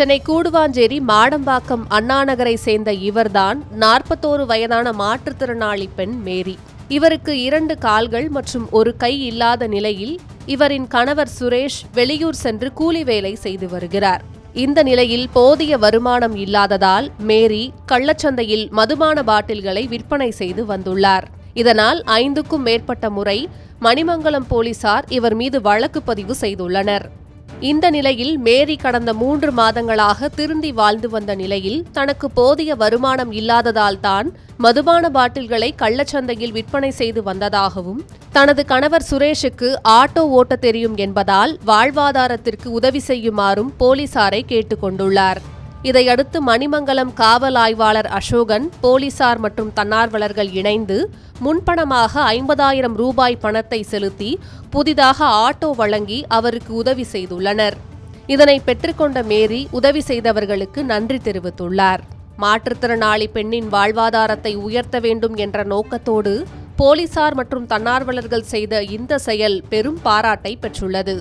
சென்னை கூடுவாஞ்சேரி மாடம்பாக்கம் அண்ணாநகரை சேர்ந்த இவர்தான் நாற்பத்தோரு வயதான மாற்றுத்திறனாளி பெண் மேரி. இவருக்கு இரண்டு கால்கள் மற்றும் ஒரு கை இல்லாத நிலையில் இவரின் கணவர் சுரேஷ் வெளியூர் சென்று கூலி வேலை செய்து வருகிறார். இந்த நிலையில் போதிய வருமானம் இல்லாததால் மேரி கள்ளச்சந்தையில் மதுபான பாட்டில்களை விற்பனை செய்து வந்துள்ளார். இதனால் ஐந்துக்கும் மேற்பட்ட முறை மணிமங்கலம் போலீசார் இவர் மீது வழக்கு பதிவு செய்துள்ளனர். இந்த நிலையில் மேரி கடந்த மூன்று மாதங்களாக திருந்தி வாழ்ந்து வந்த நிலையில் தனக்கு போதிய வருமானம் இல்லாததால் தான் மதுபான பாட்டில்களை கள்ளச்சந்தையில் விற்பனை செய்து வந்ததாகவும் தனது கணவர் சுரேஷுக்கு ஆட்டோ ஓட்ட தெரியும் என்பதால் வாழ்வாதாரத்திற்கு உதவி செய்யுமாறும் போலீசாரை கேட்டுக்கொண்டுள்ளார். இதையடுத்து மணிமங்கலம் காவல் ஆய்வாளர் அசோகன் போலீசார் மற்றும் தன்னார்வலர்கள் இணைந்து முன்பணமாக ஐம்பதாயிரம் ரூபாய் பணத்தை செலுத்தி புதிதாக ஆட்டோ வழங்கி அவருக்கு உதவி செய்துள்ளனர். இதனை பெற்றுக்கொண்ட மேரி உதவி செய்தவர்களுக்கு நன்றி தெரிவித்துள்ளார். மாற்றுத்திறனாளி பெண்ணின் வாழ்வாதாரத்தை உயர்த்த வேண்டும் என்ற நோக்கத்தோடு போலீசார் மற்றும் தன்னார்வலர்கள் செய்த இந்த செயல் பெரும் பாராட்டை பெற்றுள்ளது.